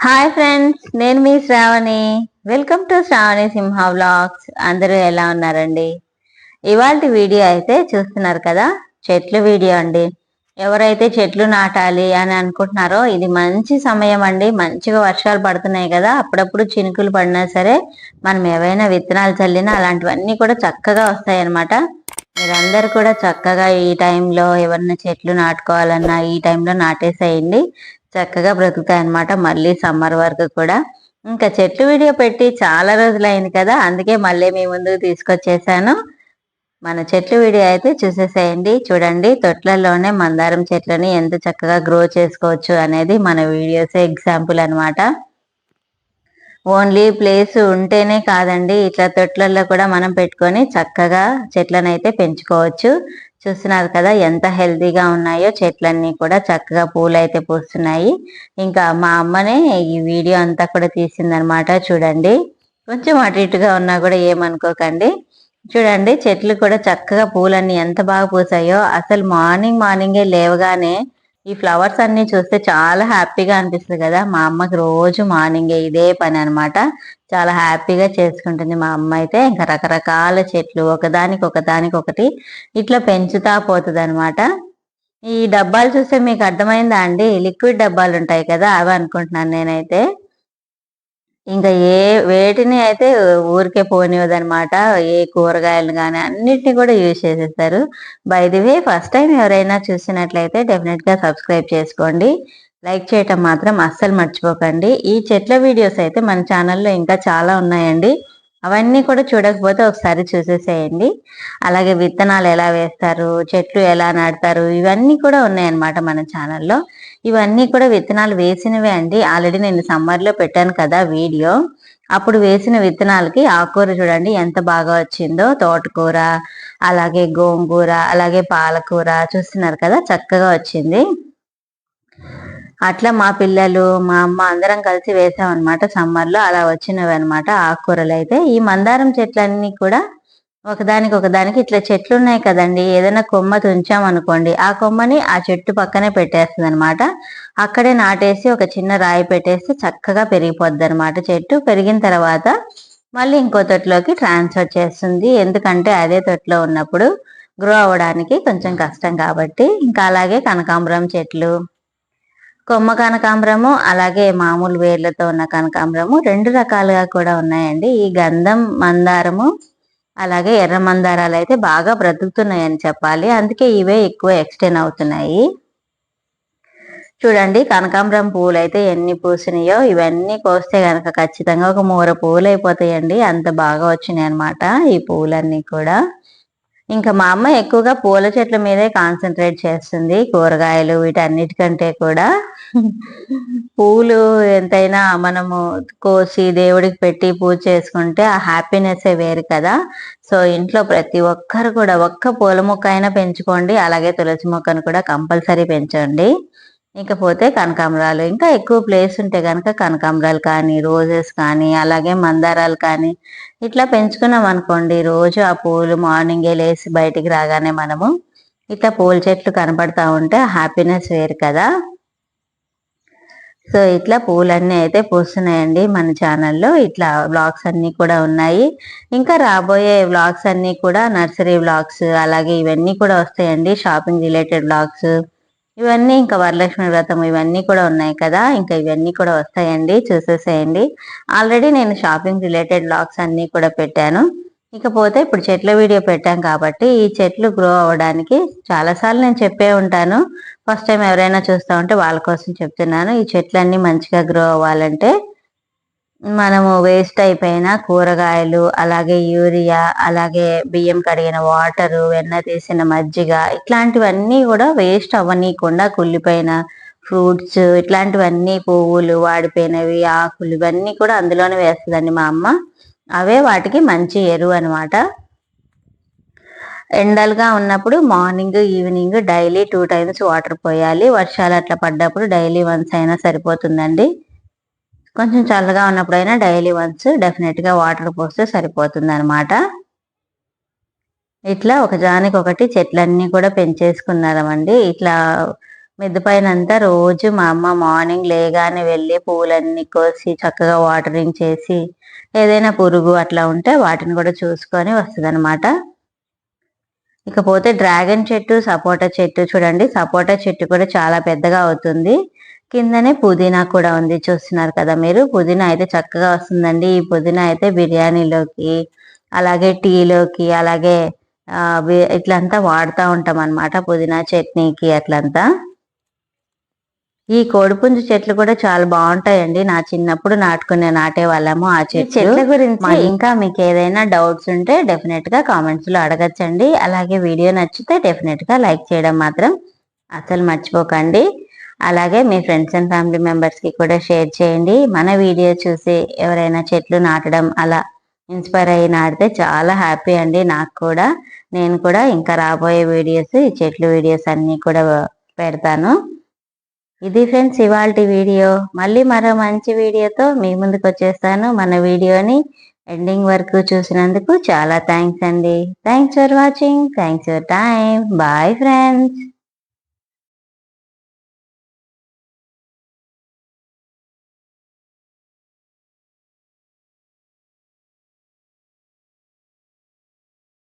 Hi friends నేను మీ Shravani. Welcome to Shravani Simha vlogs అందరూ ఎలా ఉన్నారండి? ఇవాళ వీడియో అయితే చూస్తున్నారు కదా? చెట్లు వీడియో అండి. ఎవరైతే చెట్లు నాటాలి అని అనుకుంటున్నారో ఇది మంచి సమయం అండి. మంచిగా వర్షాలు పడుతున్నాయి కదా. అప్పుడప్పుడు చినుకులు పడినా సరే మనం ఏవైనా విత్తనాలు చల్లినా అలాంటివన్నీ కూడా చక్కగా వస్తాయి అన్నమాట మీరందరూ కూడా చక్కగా ఈ టైంలో ఎవరిన చెట్లు నాటుకోవాలన్నా ఈ టైంలో నాటేసేయండి. చక్కగా బ్రతుకుతాయి అనమాట మళ్ళీ సమ్మర్ వరకు కూడా. ఇంకా చెట్టు వీడియో పెట్టి చాలా రోజులైంది కదా. అందుకే మళ్ళీ మీ ముందుకు తీసుకొచ్చేసాను. మన చెట్లు వీడియో అయితే చూసేసేయండి. చూడండి తొట్లలోనే మందారం చెట్లని ఎంత చక్కగా గ్రో చేసుకోవచ్చు అనేది మన వీడియోస్ ఎగ్జాంపుల్ అనమాట ఓన్లీ ప్లేస్ ఉంటేనే కాదండి ఇట్లా తొట్లల్లో కూడా మనం పెట్టుకొని చక్కగా చెట్లను అయితే పెంచుకోవచ్చు. చూస్తున్నారు కదా ఎంత హెల్దీగా ఉన్నాయో చెట్లన్నీ కూడా చక్కగా పూలు అయితే పూస్తున్నాయి. ఇంకా మా అమ్మనే ఈ వీడియో అంతా కూడా తీసిందనమాట చూడండి కొంచెం అటు ఇటుగా ఉన్నా కూడా ఏమనుకోకండి. చూడండి చెట్లు కూడా చక్కగా పూలన్నీ ఎంత బాగా పూసాయో. అసలు మార్నింగ్ మార్నింగే లేవగానే ఈ ఫ్లవర్స్ అన్ని చూస్తే చాలా హ్యాపీగా అనిపిస్తుంది కదా. మా అమ్మకి రోజు మార్నింగే ఇదే పని అనమాట చాలా హ్యాపీగా చేసుకుంటుంది మా అమ్మ అయితే. ఇంకా రకరకాల చెట్లు ఒకదానికి ఒకదానికి ఒకటి ఇట్లా పెంచుతా పోతుంది అనమాట ఈ డబ్బాలు చూస్తే మీకు అర్థమైందా అండి? లిక్విడ్ డబ్బాలు ఉంటాయి కదా అవి అనుకుంటున్నాను నేనైతే. ఇంకా ఏ వేటిని అయితే ఊరికే పోనివ్వదనమాట ఏ కూరగాయలు కానీ అన్నిటిని కూడా యూజ్ చేసేస్తారు. By the way first time ఎవరైనా చూసినట్లయితే డెఫినెట్గా సబ్స్క్రైబ్ చేసుకోండి. లైక్ చేయటం మాత్రం అస్సలు మర్చిపోకండి. ఈ చెట్ల వీడియోస్ అయితే మన ఛానల్లో ఇంకా చాలా ఉన్నాయండి. అవన్నీ కూడా చూడకపోతే ఒకసారి చూసేసేయండి. అలాగే విత్తనాలు ఎలా వేస్తారు చెట్లు ఎలా నాటుతారు ఇవన్నీ కూడా ఉన్నాయన్నమాట మన ఛానల్లో. ఇవన్నీ కూడా విత్తనాలు వేసినవే అండి. ఆల్రెడీ నేను సమ్మర్లో పెట్టాను కదా వీడియో. అప్పుడు వేసిన విత్తనాలకి ఆకుకూర చూడండి ఎంత బాగా వచ్చిందో. తోటకూర అలాగే గోంగూర అలాగే పాలకూర చూస్తున్నారు కదా చక్కగా వచ్చింది. అట్లా మా పిల్లలు మా అమ్మ అందరం కలిసి వేసామన్నమాట సమ్మర్లో అలా వచ్చినవి అనమాట ఆకుకూరలు అయితే. ఈ మందారం చెట్లన్నీ కూడా ఒకదానికి ఒకదానికి ఇట్లా చెట్లు ఉన్నాయి కదండి. ఏదైనా కొమ్మ తుంచామనుకోండి ఆ కొమ్మని ఆ చెట్టు పక్కనే పెట్టేస్తుంది అనమాట అక్కడే నాటేసి ఒక చిన్న రాయి పెట్టేస్తే చక్కగా పెరిగిపోద్ది అనమాట చెట్టు పెరిగిన తర్వాత మళ్ళీ ఇంకో తొట్టులోకి ట్రాన్స్ఫర్ చేస్తుంది. ఎందుకంటే అదే తొట్టులో ఉన్నప్పుడు గ్రో అవ్వడానికి కొంచెం కష్టం కాబట్టి ఇంకా అలాగే కనకాంబరం చెట్లు కొమ్మ కనకాంబరము అలాగే మామూలు వేర్లతో ఉన్న కనకాంబరము రెండు రకాలుగా కూడా ఉన్నాయండి. ఈ గంధం మందారము అలాగే ఎర్ర మందారాలు అయితే బాగా బ్రతుకుతున్నాయని చెప్పాలి. అందుకే ఇవే ఎక్కువ ఎక్స్టెండ్ అవుతున్నాయి. చూడండి కనకాంబరం పువ్వులు అయితే ఎన్ని పూసినాయో ఇవన్నీ కోస్తే కనుక ఖచ్చితంగా ఒక మూర పువ్వులు అయిపోతాయండి అంత బాగా వచ్చినాయి అనమాట ఈ పువ్వులన్నీ కూడా. ఇంకా మా అమ్మ ఎక్కువగా పూల చెట్ల మీదే కాన్సన్ట్రేట్ చేస్తుంది కూరగాయలు వీటన్నిటికంటే కూడా. పూలు ఎంతైనా మనము కోసి దేవుడికి పెట్టి పూజ చేసుకుంటే ఆ హ్యాపీనెస్ వేరు కదా. సో ఇంట్లో ప్రతి ఒక్కరు కూడా ఒక్క పూల మొక్క అయినా పెంచుకోండి అలాగే తులసి మొక్కను కూడా కంపల్సరీ పెంచండి. ఇకపోతే కనకాంబరాలు. ఇంకా ఎక్కువ ప్లేస్ ఉంటే కనుక కనకాంబరాలు కానీ రోజెస్ కానీ అలాగే మందారాలు కానీ ఇట్లా పెంచుకున్నాం అనుకోండి. రోజు ఆ పూలు మార్నింగే లేసి బయటికి రాగానే మనము ఇట్లా పూల చెట్లు కనపడతా ఉంటే హ్యాపీనెస్ వేరు కదా. సో ఇట్లా పూలన్నీ అయితే పూస్తున్నాయండి మన ఛానల్లో ఇట్లా బ్లాగ్స్ అన్నీ కూడా ఉన్నాయి. ఇంకా రాబోయే బ్లాగ్స్ అన్నీ కూడా నర్సరీ బ్లాగ్స్ అలాగే ఇవన్నీ కూడా వస్తాయండి. షాపింగ్ రిలేటెడ్ బ్లాగ్స్ ఇవన్నీ ఇంకా వరలక్ష్మి వ్రతం ఇవన్నీ కూడా ఉన్నాయి కదా. ఇంకా ఇవన్నీ కూడా వస్తాయండి. చూసేసేయండి. ఆల్రెడీ నేను షాపింగ్ రిలేటెడ్ బ్లాగ్స్ అన్నీ కూడా పెట్టాను. ఇకపోతే ఇప్పుడు చెట్ల వీడియో పెట్టాం కాబట్టి ఈ చెట్లు గ్రో అవ్వడానికి చాలాసార్లు నేను చెప్పే ఉంటాను. ఫస్ట్ టైం ఎవరైనా చూస్తూ ఉంటే వాళ్ళ కోసం చెప్తున్నాను. ఈ చెట్లన్నీ మంచిగా గ్రో అవ్వాలంటే మనము వేస్ట్ అయిపోయిన కూరగాయలు అలాగే యూరియా అలాగే బియ్యం కడిగిన వాటరు వెన్న తీసిన మజ్జిగ ఇట్లాంటివన్నీ కూడా వేస్ట్ అవ్వనీయకుండా కుళ్ళిపోయిన ఫ్రూట్స్ ఇట్లాంటివన్నీ పువ్వులు వాడిపోయినవి ఆకులు ఇవన్నీ కూడా అందులోనే వేస్తుందండి మా అమ్మ. అవే వాటికి మంచి ఎరువు అనమాట ఎండలుగా ఉన్నప్పుడు morning evening daily two times water పోయాలి. వర్షాలు అట్లా పడ్డప్పుడు డైలీ వన్స్ అయినా సరిపోతుందండి. కొంచెం చల్లగా ఉన్నప్పుడైనా డైలీ వన్స్ డెఫినెట్గా వాటర్ పోస్తే సరిపోతుంది అనమాట ఇట్లా ఒక జానికి ఒకటి చెట్లన్నీ కూడా పెంచేసుకున్నామండి ఇట్లా మిద్ద పైన అంతా రోజు మా అమ్మ మార్నింగ్ లేగానే వెళ్ళి పువ్వులన్నీ కోసి చక్కగా వాటరింగ్ చేసి ఏదైనా పురుగు అట్లా ఉంటే వాటిని కూడా చూసుకొని వస్తుంది ఇకపోతే డ్రాగన్ చెట్టు సపోటా చెట్టు చూడండి. సపోటా చెట్టు కూడా చాలా పెద్దగా అవుతుంది. కిందనే పుదీనా కూడా ఉంది చూస్తున్నారు కదా మీరు. పుదీనా అయితే చక్కగా వస్తుందండి. ఈ పుదీనా అయితే బిర్యానీలోకి అలాగే టీలోకి అలాగే ఇట్లంతా వాడుతూ ఉంటాం అనమాట పుదీనా చట్నీకి అట్లంతా. ఈ కోడిపుంజు చెట్లు కూడా చాలా బాగుంటాయండి. నా చిన్నప్పుడు నాటుకునే నాటే వాళ్ళము ఆ చెట్ల. గురించి ఇంకా మీకు ఏదైనా డౌట్స్ ఉంటే డెఫినెట్గా కామెంట్స్లో అడగచ్చండి. అలాగే వీడియో నచ్చితే డెఫినెట్గా లైక్ చేయడం మాత్రం అసలు మర్చిపోకండి. అలాగే మీ ఫ్రెండ్స్ అండ్ ఫ్యామిలీ మెంబర్స్కి కూడా షేర్ చేయండి. మన వీడియో చూసి ఎవరైనా చెట్లు నాటడం అలా ఇన్స్పైర్ అయ్యి నాటితే చాలా హ్యాపీ అండి. నాకు కూడా నేను కూడా ఇంకా రాబోయే వీడియోస్ ఈ చెట్లు వీడియోస్ అన్నీ కూడా పెడతాను. ఇది ఫ్రెండ్స్ ఇవాళ వీడియో మళ్ళీ మరో మంచి వీడియోతో మీ ముందుకు వచ్చేస్తాను. మన వీడియోని ఎండింగ్ వరకు చూసినందుకు చాలా థ్యాంక్స్ అండి. Thanks for watching thanks for time bye friends